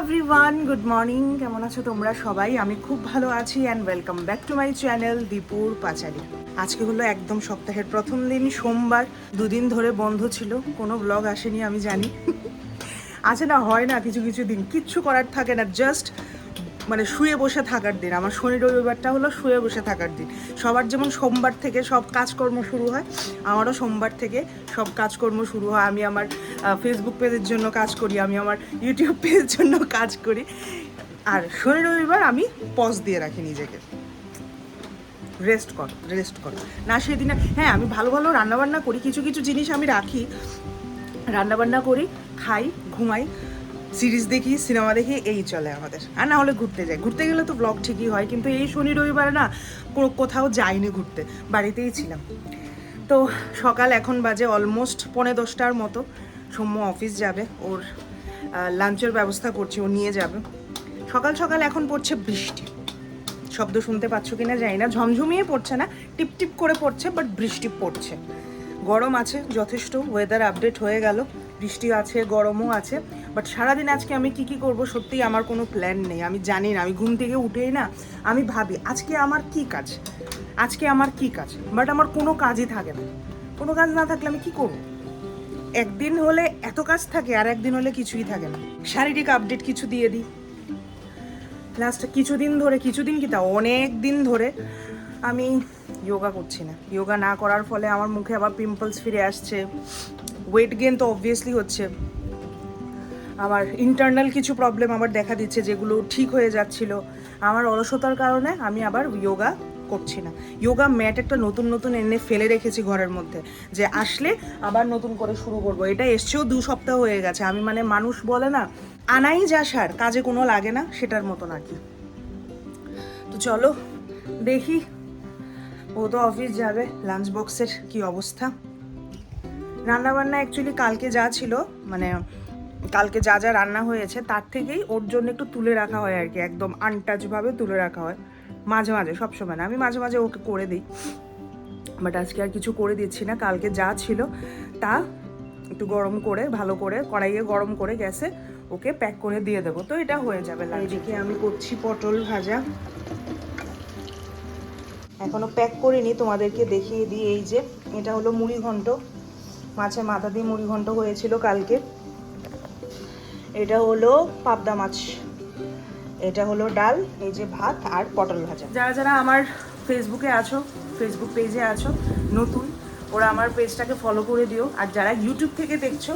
Everyone good morning কেমন আছো তোমরা সবাই? আমি খুব ভালো আছি and welcome back to my channel দীপুর পাচারি আজকে হলো একদম সপ্তাহের প্রথম দিন, সোমবার। দুদিন ধরে বন্ধ ছিল। কোনো ব্লগ আসেনি, আমি জানি। আছে না, হয় না, কিছু কিছু দিন। কিচ্ছু করার থাকে না জাস্ট মানে শুয়ে বসে থাকার দিন। আমার শনি রবিবারটা হলো শুয়ে বসে থাকার দিন। সবার যেমন সোমবার থেকে সব কাজকর্ম শুরু হয়, আমারও সোমবার থেকে সব কাজকর্ম শুরু হয়। আমি আমার ফেসবুক পেজের জন্য কাজ করি, আমি আমার ইউটিউব পেজের জন্য কাজ করি। আর শনি রবিবার আমি পজ দিয়ে রাখি নিজেকে। রেস্ট কর রেস্ট কর। না, সেদিন হ্যাঁ আমি ভালো ভালো রান্নাবান্না করি। কিছু কিছু জিনিস আমি রাখি। রান্নাবান্না করি, খাই, ঘুমাই। সিরিজ দেখি, সিনেমা দেখি, এই চলে আমাদের। আর না হলে ঘুরতে যাই। ঘুরতে গেলে তো ব্লগ ঠিকই হয়, কিন্তু এই শনি রবিবারে না কোথাও যাইনি ঘুরতে। বাড়িতেই ছিলাম। তো সকাল এখন বাজে অলমোস্ট পৌনে দশটার মতো। সৌম্য অফিস যাবে, ওর লাঞ্চের ব্যবস্থা করছি, ও নিয়ে যাবে। সকাল সকাল এখন পড়ছে বৃষ্টি। শব্দ শুনতে পাচ্ছ কিনা জানি না, ঝমঝমিয়ে পড়ছে না, টিপ টিপ করে পড়ছে বাট বৃষ্টি পড়ছে। গরম আছে, যথেষ্ট ওয়েদার আপডেট হয়ে গেল। বৃষ্টি আছে, গরমও আছে। বাট সারাদিন আজকে আমি কি কি করব সত্যিই আমার কোনো প্ল্যান নেই। আমি জানি না, আমি ঘুম থেকে উঠেই না, আমি ভাবি, আজকে আমার কি কাজ? আজকে আমার কি কাজ? বাট আমার কোনো কাজই থাকে না। কোনো কাজ না থাকলে আমি কি করব? একদিন হলে এত কাজ থাকে, আর একদিন হলে কিছুই থাকে না। শারীরিক আপডেট কিছু দিয়ে দিই। লাস্ট কিছুদিন ধরে, কিছুদিন কি তা, অনেক দিন ধরে আমি যোগা করছি না। যোগা না করার ফলে আমার মুখে আবার পিম্পলস ফিরে আসছে। ওয়েট গেন তো অবভিয়াসলি হচ্ছে। আমার ইন্টারনাল কিছু প্রবলেম আবার দেখা দিচ্ছে যেগুলো ঠিক হয়ে যাচ্ছিল। আমার অলসতার কারণে আমি আবার যোগা করছি না। যোগা ম্যাট একটা নতুন নতুন এনে ফেলে রেখেছি ঘরের মধ্যে যে আসলে আবার নতুন করে শুরু করব। এটা এসছেও দু সপ্তাহ হয়ে গেছে। আমি মানে মানুষ বলে না, আনাই যা সার, কাজে কোনো লাগে না, সেটার মতন আর কি। তো চলো, দেখি, ও তো অফিস যাবে লাঞ্চ বক্সের কি অবস্থা? রান্নাবান্না অ্যাকচুয়ালি কালকে যা ছিল মানে কালকে যা যা রান্না হয়েছে তার থেকেই ওর জন্য একটু তুলে রাখা হয় আর কি একদম আনটাচভাবে তুলে রাখা হয়। মাঝে মাঝে সবসময় না আমি মাঝে মাঝে ওকে করে দিই। বাট আজকে আর কিছু করে দিচ্ছি না কালকে যা ছিল তা একটু গরম করে ভালো করে কড়াইয়ে গরম করে গ্যাসে ওকে প্যাক করে দিয়ে দেবো। তো এটা হয়ে যাবে এদিকে আমি করছি পটল ভাজা। এখনও প্যাক করিনি তোমাদেরকে দেখিয়ে দিই। এই যে এটা হলো মুড়ি ঘন্ট মাছের মাথা দিয়ে মুড়ি ঘন্ট হয়েছিল কালকে। এটা হলো পাবদা মাছ। এটা হলো ডাল, এই যে ভাত আর পটল ভাজা। যারা যারা আমার ফেসবুকে আছো, ফেসবুক পেজে আছো, নতুন, ওরা আমার পেজটাকে ফলো করে দিও। আর যারা ইউটিউব থেকে দেখছ,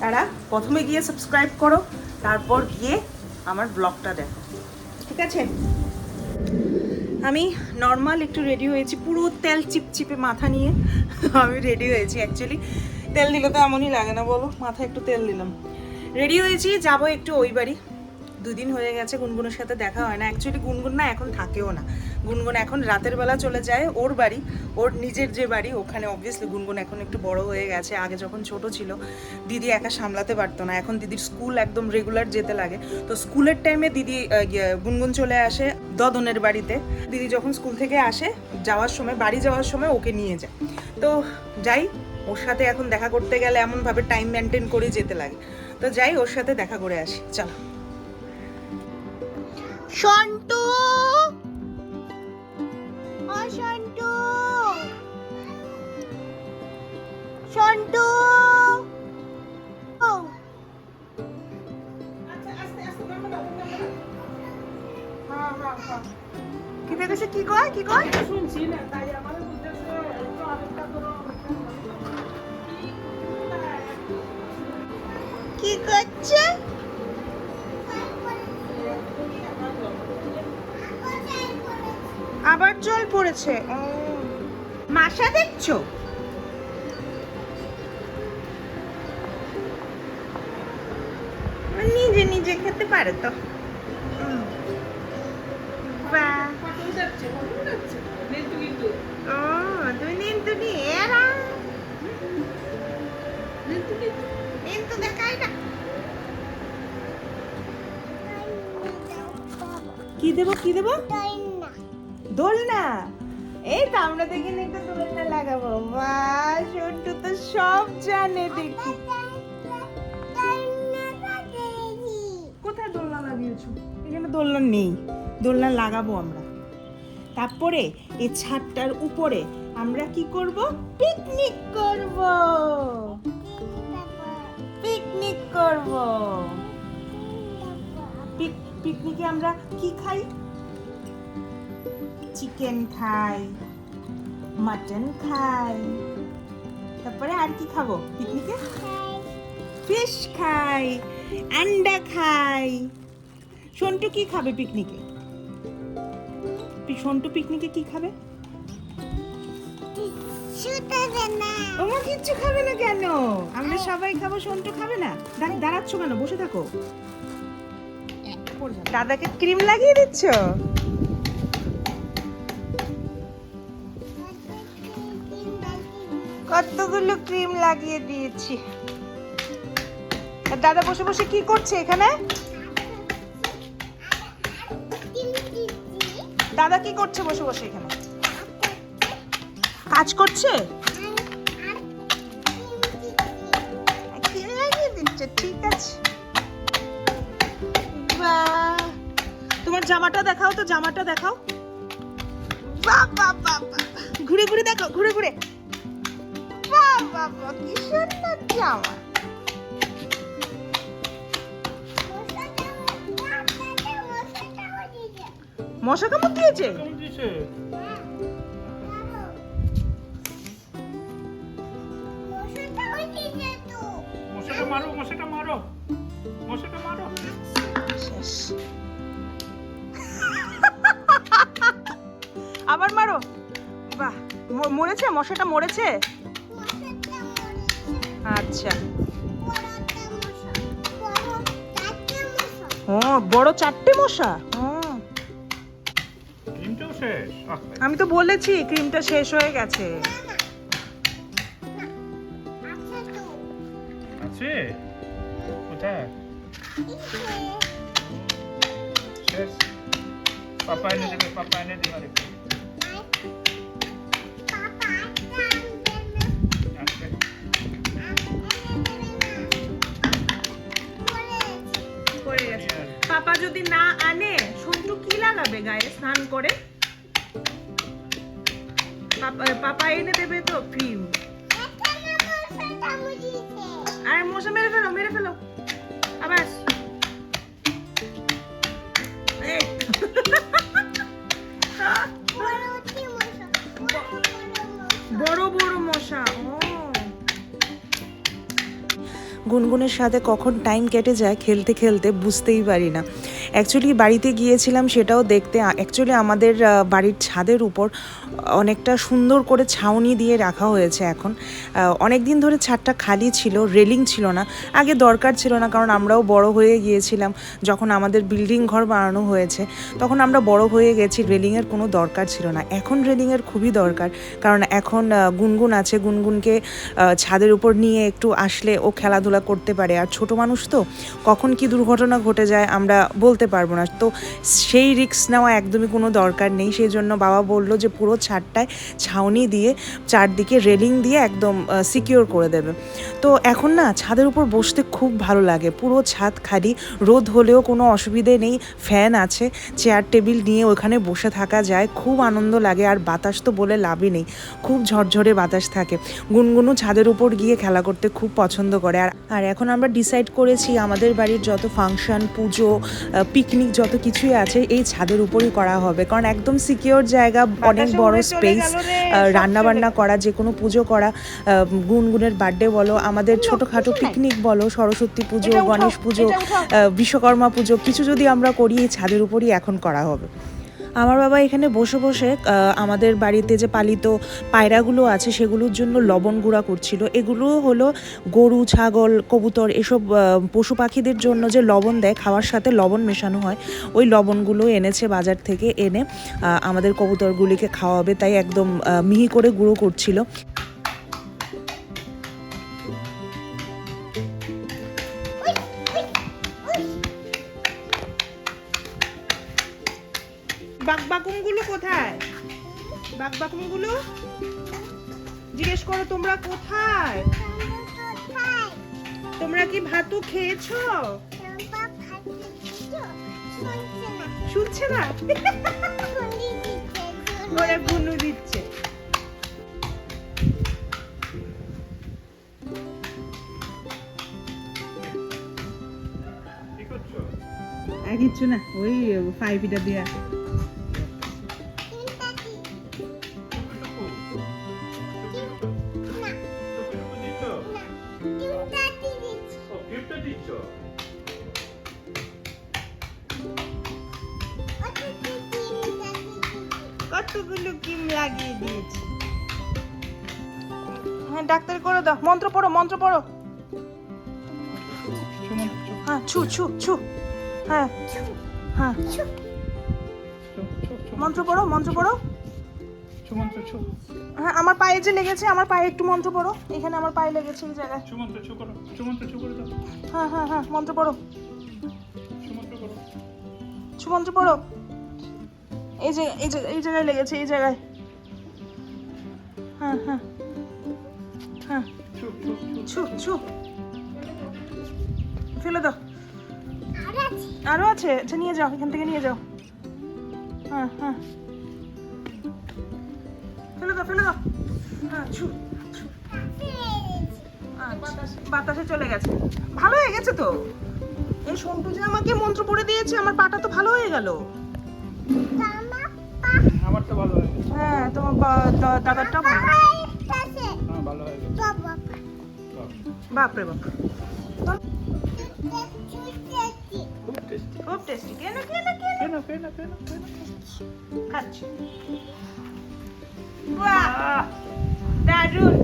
তারা প্রথমে গিয়ে সাবস্ক্রাইব করো, তারপর গিয়ে আমার ব্লগটা দেখো। ঠিক আছে? আমি নর্মাল একটু রেডি হয়েছি, পুরো তেল চিপচিপে মাথা নিয়ে। আমি রেডি হয়েছি অ্যাকচুয়ালি তেল দিলে তো এমনই লাগে না, বলো? মাথায় একটু তেল দিলাম। রেডি হয়েছি যাব একটু ওই বাড়ি। দুদিন হয়ে গেছে গুনগুনের সাথে দেখা হয় না। অ্যাকচুয়ালি গুনগুন না এখন থাকেও না। গুনগুন এখন রাতের বেলা চলে যায় ওর বাড়ি ওর নিজের যে বাড়ি ওখানে অবভিয়াসলি গুনগুন এখন একটু বড় হয়ে গেছে। আগে যখন ছোট ছিল দিদি একা সামলাতে পারতো না। এখন দিদির স্কুল একদম রেগুলার যেতে লাগে। তো স্কুলের টাইমে দিদি ইয়ে, গুনগুন চলে আসে দদনের বাড়িতে। দিদি যখন স্কুল থেকে আসে যাওয়ার সময় বাড়ি যাওয়ার সময় ওকে নিয়ে যায়। তো যাই ওর সাথে এখন দেখা করতে গেলে এমনভাবে টাইম মেনটেন করে যেতে লাগে। তো যাই ওর সাথে দেখা করে আসি। চলো। সন্টু সন্টু সন্টু কি দেখেছে? কি কয়? কি কয়? কি জল পড়েছে। ও মাসা দেখছ? নিজে নিজে খেতে পারে তো। ও তুমি নিন্তুনি এরা। নিন্তু দেখাই না। কি দেবো? কি দেবো দোলনা। এই তো আমরা দেখে একটা দোলনা লাগাবো। মা, সন্টু তো সব জানে দেখি। কোথায় দোলনা লাগবে বলেছ এখানে দোলনা নেই। দোলনা লাগাবো আমরা। তারপরে এই ছাদটার উপরে আমরা কি করব? পিকনিক করব। পিকনিক করব। পিক- পিকনিকে আমরা কি খাই? চিকেন খাই মাটন খাই তারপরে আর কি খাব পিকনিকে ফিশ খাই আন্ডা খাই। সন্টু কি খাবে পিকনিকে সন্টু পিকনিকে কি খাবে? ওমা কিচ্ছু খাবে না কেন? আমরা সবাই খাব সন্টু খাবে না? দাঁড়- দাঁড়াচ্ছ কেন? বসে থাকো। দাদাকে ক্রিম লাগিয়ে দিচ্ছ? কতগুলো ক্রিম লাগিয়ে দিয়েছি। দাদা বসে বসে কি করছে এখানে? দাদা কি করছে বসে বসে এখানে? কাজ করছে? ঠিক আছে। তোমার জামাটা দেখাও তো, জামাটা দেখাও। ঘুরে ঘুরে দেখো, ঘুরে ঘুরে। বাহ কি মশা কামড় দিয়েছে? মশাটা মারো মশাটা মারো আবার মারো। বাহ মরেছে, মশাটা মরেছে? আচ্ছা। ও বড় চারটে মশা? আমি তো বলেছি ক্রিমটা শেষ হয়ে গেছে। আছে? কোথায়? শেষ। পাপা এনে দেবে পাপা এনে দেবে লাগাবে গায়ে, স্নান করে। পাপা এনে দেবে তো ক্রিম আর মশা মেরে ফেলো মেরে ফেলো। আবার বড় বড় মশা গুনগুনের সাথে কখন টাইম কেটে যায় খেলতে খেলতে বুঝতেই পারি না। অ্যাকচুয়ালি বাড়িতে গিয়েছিলাম সেটাও দেখতে অ্যাকচুয়ালি আমাদের বাড়ির ছাদের উপর অনেকটা সুন্দর করে ছাউনি দিয়ে রাখা হয়েছে এখন। অনেক দিন ধরে ছাদটা খালি ছিল রেলিং ছিল না। আগে দরকার ছিল না, কারণ আমরাও বড় হয়ে গিয়েছিলাম, যখন আমাদের বিল্ডিং ঘর বানানো হয়েছে, তখন আমরা বড় হয়ে গেছি রেলিংয়ের কোনো দরকার ছিল না। এখন রেলিংয়ের খুবই দরকার, কারণ এখন গুনগুন আছে, গুনগুনকে ছাদের উপর নিয়ে একটু আসলে ও খেলাধুলা করতে পারে। আর ছোট মানুষ তো, কখন কি দুর্ঘটনা ঘটে যায় আমরা বলতে পারব না। তো সেই রিস্ক নেওয়া একদমই কোনো দরকার নেই। সেই জন্য বাবা বলল যে পুরো ছাদটায় ছাউনি দিয়ে চারদিকে রেলিং দিয়ে একদম সিকিওর করে দেবে। তো এখন না ছাদের উপর বসতে খুব ভালো লাগে। পুরো ছাদ খালি, রোদ হলেও কোনো অসুবিধে নেই। ফ্যান আছে, চেয়ার, টেবিল নিয়ে ওখানে বসে থাকা যায়। খুব আনন্দ লাগে আর বাতাস তো বলে লাভই নেই। খুব ঝরঝরে বাতাস থাকে। গুনগুনু ছাদের উপর গিয়ে খেলা করতে খুব পছন্দ করে। আর আর এখন আমরা ডিসাইড করেছি আমাদের বাড়ির যত ফাংশন পুজো পিকনিক যত কিছুই আছে এই ছাদের উপরই করা হবে। কারণ একদম সিকিওর জায়গা অনেক বড় স্পেস রান্না বান্না করা যে কোনো পুজো করা গুনগুনের বার্থডে বলো আমাদের ছোটোখাটো পিকনিক বলো সরস্বতী পুজো গণেশ পুজো বিশ্বকর্মা পুজো কিছু যদি আমরা করি এই ছাদের উপরই এখন করা হবে। আমার বাবা এখানে বসে বসে আমাদের বাড়িতে যে পালিত পায়রাগুলো আছে সেগুলোর জন্য লবণ গুঁড়া করছিল। এগুলো হলো গরু, ছাগল, কবুতর এসব পশু পাখিদের জন্য যে লবণ দেয়, খাওয়ার সাথে লবণ মেশানো হয়। ওই লবণগুলো এনেছে বাজার থেকে এনে আমাদের কবুতরগুলিকে খাওয়াবে। তাই একদম মিহি করে গুঁড়ো করছিল। তোমরা কোথায়? তোমরা কি ভাতু খেয়েছো? শুনছে না? ওরা গুনু দিচ্ছে। কি কিচ্ছু না ওই ফাইভ ইটা দেয়া। হ্যাঁ ডাক্তার করে দাও। মন্ত্র পড়ো মন্ত্র পড়ো। হ্যাঁ ছু ছু ছু। হ্যাঁ হ্যাঁ। মন্ত্র পড়ো মন্ত্র পড়ো। হ্যাঁ আমার পায়ে যে লেগেছে, আমার পায়ে একটু মন্ত্র পড়ো। এখানে আমার পায়ে লেগেছে এই জায়গায়। হ্যাঁ হ্যাঁ হ্যাঁ মন্ত্র পড়ো। সুমন্ত করো ছু, মন্ত্র পড়ো। এই যে, এই জায়গায় লেগেছে, এই জায়গায়। হ্যাঁ হ্যাঁ। হ্যাঁ। চুপ চুপ চুপ ছু ছু। ফেলে দাও। আর আছে। আরও আছে আচ্ছা নিয়ে যাও এখান থেকে নিয়ে যাও। হ্যাঁ হ্যাঁ। ফেলে দাও ফেলে দাও। হ্যাঁ ছু ছু। আচ্ছা, বাতাসে চলে গেছে। ভালো হয়ে গেছে তো? এই সন্টু যে আমাকে মন্ত্র পড়ে দিয়েছে আমার পাটা তো ভালো হয়ে গেল। আমার তো ভালো হয়ে গেছে। হ্যাঁ তোমার দাদারটা ভালো। বাপরে বাপ। খুব টেস্টি কেন কেন কেন? কেন কেন কেন খাচ্ছি। বাহ! দারুণ।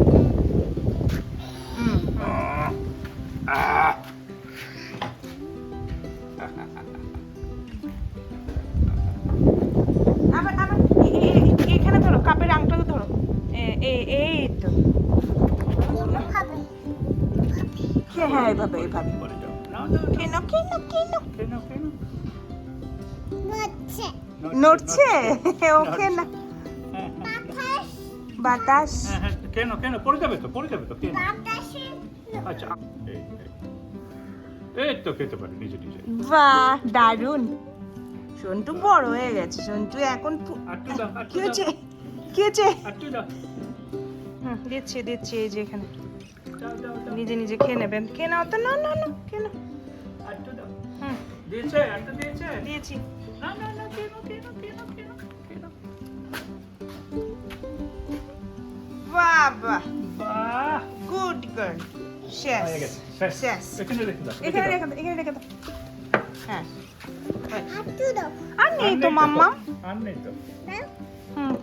আবার আবার এখানে ধরো কাপের আংটাকে ধরো। এই কে হ্যাঁ কেন কেন কেন? কেন কেন? নড়ছে। ওকে না। হ্যাঁ হ্যাঁ বাতাস বাতাস কেন কেন? পড়ে যাবে তো পড়ে যাবে তো কেন? বাতাসে আচ্ছা এই এই। এই তো খেতে পারি নিজে নিজে। বাহ দারুণ। সন্টু বড় হয়ে গেছে সন্টু এখন কি দাও। কি হুম দিচ্ছি দিচ্ছি এই যে এখানে। নিজে নিজে খেয়ে নেবেন। খেয়ে নাও তো না না না খেয়ে নাও। দিয়েছে? না বাহ। Good girl. শেষ। শেষ। এখানে রেখে দাও এখানে রেখে রেখে দাও এখানে রেখে দাও। হ্যাঁ। হাতু আর নেই তো মাম্মা। আর নেই তো। হুম।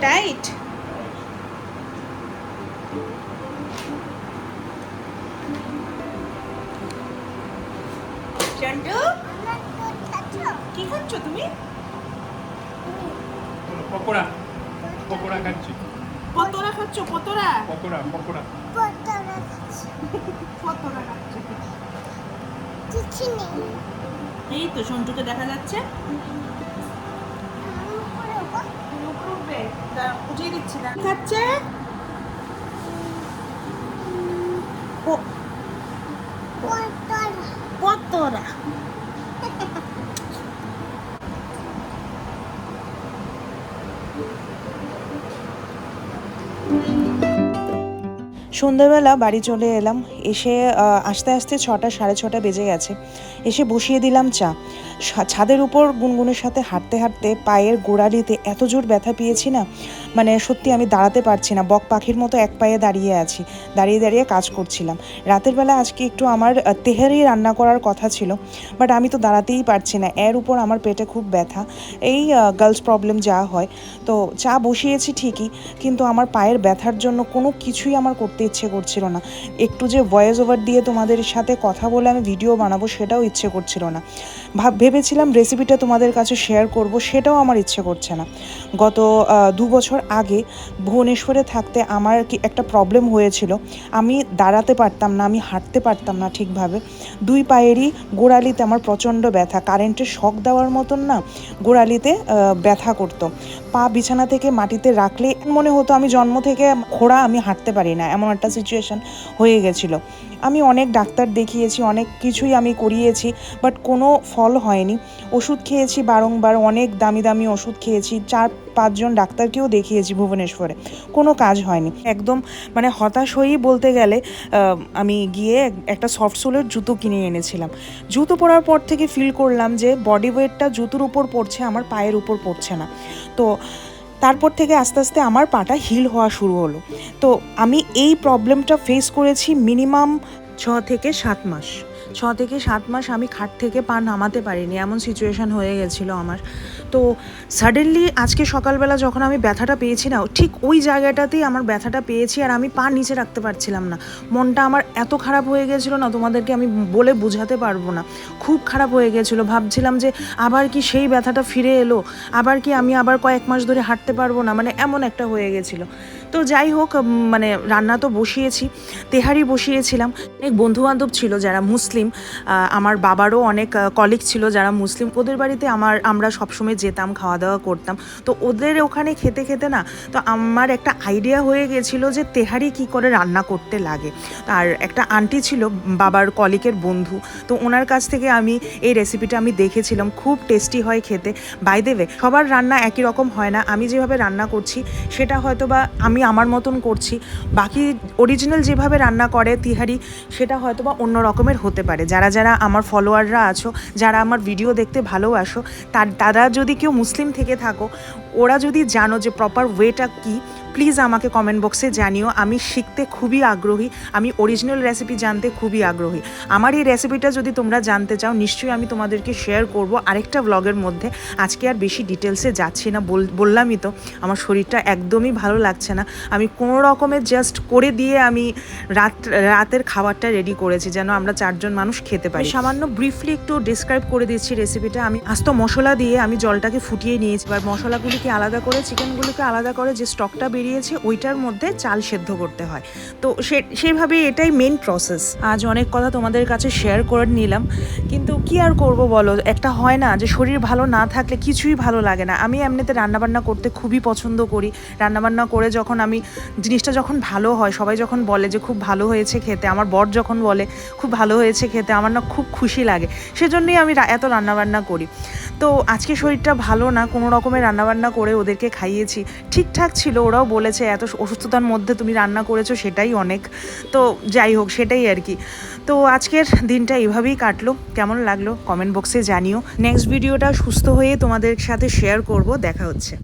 টাইট। চন্টু কি খাচ্ছ তুমি? পকোড়া। পকোড়া খাচ্ছি। পতোরা খাচ্ছ? পতোরা পকোড়া পকোড়া। পতরা খাচ্ছি। খাচ্ছ। কিছু নেই এই তো সন্টুকে দেখা যাচ্ছে। উঠিয়ে দিচ্ছি না খাচ্ছে? সন্ধ্যাবেলা বাড়ি চলে এলাম। এসে আস্তে আস্তে ছটা, সাড়ে ছটা বেজে গেছে। এসে বসিয়ে দিলাম চা। ছাদের উপর গুনগুনের সাথে হাঁটতে হাঁটতে পায়ের গোড়ালিতে এত জোর ব্যথা পেয়েছি না মানে সত্যি আমি দাঁড়াতে পারছি না। বক পাখির মতো এক পায়ে দাঁড়িয়ে আছি, দাঁড়িয়ে দাঁড়িয়ে কাজ করছিলাম। রাতের বেলা আজকে একটু আমার তেহারি রান্না করার কথা ছিল, বাট আমি তো দাঁড়াতেই পারছি না। এর উপর আমার পেটে খুব ব্যথা। এই গার্লস প্রবলেম যা হয়। তো চা বসিয়েছি ঠিকই, কিন্তু আমার পায়ের ব্যথার জন্য কোনো কিছুই আমার করতে ইচ্ছে করছিল না। একটু যে ভয়েস ওভার দিয়ে তোমাদের সাথে কথা বলে আমি ভিডিও বানাবো, সেটাও ইচ্ছে করছিল না। ভাব, ভেবেছিলাম রেসিপিটা তোমাদের কাছে শেয়ার করব, সেটাও আমার ইচ্ছে করছে না। গত দু বছর আগে ভুবনেশ্বরে থাকতে আমার কি একটা প্রবলেম হয়েছিল। আমি দাঁড়াতে পারতাম না, আমি হাঁটতে পারতাম না ঠিকভাবে। দুই পায়েরই গোড়ালিতে আমার প্রচণ্ড ব্যথা। কারেন্টের শখ দেওয়ার মতন না, গোড়ালিতে ব্যথা করতো। পা বিছানা থেকে মাটিতে রাখলে মনে হতো আমি জন্ম থেকে খোড়া, আমি হাঁটতে পারি না। এমন একটা সিচুয়েশান হয়ে গেছিল। আমি অনেক ডাক্তার দেখিয়েছি, অনেক কিছুই আমি করিয়েছি বাট কোনো ফল হয়নি। ওষুধ খেয়েছি বারংবার, অনেক দামি দামি ওষুধ খেয়েছি, চার পাঁচজন ডাক্তারকেও দেখিয়েছি ভুবনেশ্বরে। কোনো কাজ হয়নি। একদম মানে হতাশ হয়েই বলতে গেলে আমি গিয়ে একটা সফট সোলের জুতো কিনে এনেছিলাম। জুতো পরার পর থেকে ফিল করলাম যে বডি ওয়েটটা জুতোর উপর পড়ছে, আমার পায়ের উপর পড়ছে না। তো তারপর থেকে আস্তে আস্তে আমার পাটা হিল হওয়া শুরু হলো। তো আমি এই প্রবলেমটা ফেস করেছি মিনিমাম ছ থেকে সাত মাস। ছ থেকে সাত মাস আমি খাট থেকে পা নামাতে পারিনি, এমন সিচুয়েশান হয়ে গেছিল আমার। তো সাডেনলি আজকে সকালবেলা যখন আমি ব্যথাটা পেয়েছি না, ঠিক ওই জায়গাটাতেই আমার ব্যথাটা পেয়েছি আর আমি পা নিচে রাখতে পারছিলাম না। মনটা আমার এত খারাপ হয়ে গেছিল না, তোমাদেরকে আমি বলে বোঝাতে পারব না। খুব খারাপ হয়ে গেছিল, ভাবছিলাম যে আবার কি সেই ব্যথাটা ফিরে এলো, আবার কি আমি আবার কয়েক মাস ধরে হাঁটতে পারব না মানে এমন একটা হয়ে গেছিল। তো যাই হোক মানে রান্না তো বসিয়েছি, তেহারি বসিয়েছিলাম। অনেক বন্ধুবান্ধব ছিল যারা মুসলিম আমার বাবারও অনেক কলিগ ছিল যারা মুসলিম। ওদের বাড়িতে আমার, আমরা সবসময় যেতাম খাওয়া দাওয়া করতাম। তো ওদের ওখানে খেতে খেতে না, তো আমার একটা আইডিয়া হয়ে গেছিল যে তেহারি কি করে রান্না করতে লাগে। আর একটা আন্টি ছিল, বাবার কলিকের বন্ধু। তো ওনার কাছ থেকে আমি এই রেসিপিটা আমি দেখেছিলাম, খুব টেস্টি হয় খেতে। বাই দেবে সবার রান্না একই রকম হয় না। আমি যেভাবে রান্না করছি, সেটা হয়তো বা আমি আমার মতন করছি। বাকি অরিজিনাল যেভাবে রান্না করে তিহারি, সেটা হয়তো বা অন্য রকমের হতে পারে। যারা যারা আমার ফলোয়াররা আছো, যারা আমার ভিডিও দেখতে ভালোবাসো তার, তারা যদি কেউ মুসলিম থেকে থাকো, ওরা যদি জানো যে প্রপার ওয়েটা কী প্লিজ আমাকে কমেন্ট বক্সে জানিও, আমি শিখতে খুবই আগ্রহী, আমি অরিজিনাল রেসিপি জানতে খুবই আগ্রহী। আমার এই রেসিপিটা যদি তোমরা জানতে চাও, নিশ্চয়ই আমি তোমাদেরকে শেয়ার করব আরেকটা ব্লগের মধ্যে। আজকে আর বেশি ডিটেলসে যাচ্ছি না, বল- বললামই তো, আমার শরীরটা একদমই ভালো লাগছে না। আমি কোনো রকমের জাস্ট করে দিয়ে আমি রাত, রাতের খাবারটা রেডি করেছি, যেন আমরা চারজন মানুষ খেতে পারি। সামান্য ব্রিফলি একটু ডিসক্রাইব করে দিচ্ছি রেসিপিটা আমি আস্ত মশলা দিয়ে আমি জলটাকে ফুটিয়ে নিয়েছি, এবার মশলাগুলিকে আলাদা করে চিকেনগুলিকে আলাদা করে যে স্টকটা বেরিয়েছে, ওইটার মধ্যে চাল সেদ্ধ করতে হয়। তো সে এটাই মেন প্রসেস আজ অনেক কথা তোমাদের কাছে শেয়ার করে নিলাম, কিন্তু কি আর করব বলো? একটা হয় না যে শরীর ভালো না থাকলে কিছুই ভালো লাগে না। আমি এমনিতে রান্নাবান্না করতে খুবই পছন্দ করি। রান্নাবান্না করে যখন আমি, জিনিসটা যখন ভালো হয়, সবাই যখন বলে যে খুব ভালো হয়েছে খেতে, আমার বর যখন বলে খুব ভালো হয়েছে খেতে, আমার না খুব খুশি লাগে। সেজন্যই আমি এত রান্নাবান্না করি। তো আজকে শরীরটা ভালো না, কোনো রকমের রান্নাবান্না করে ওদেরকে খাইয়েছি। ঠিকঠাক ছিল, ওরাও বলেছে, এত অসুস্থতার মধ্যে তুমি রান্না করেছ সেটাই অনেক। তো যাই হোক, সেটাই আর কি। তো আজকের দিনটা এভাবেই কাটলো। কেমন লাগল? কমেন্ট বক্সে জানিও। নেক্সট ভিডিওটা সুস্থ হয়ে তোমাদের সাথে শেয়ার করব। দেখা হচ্ছে।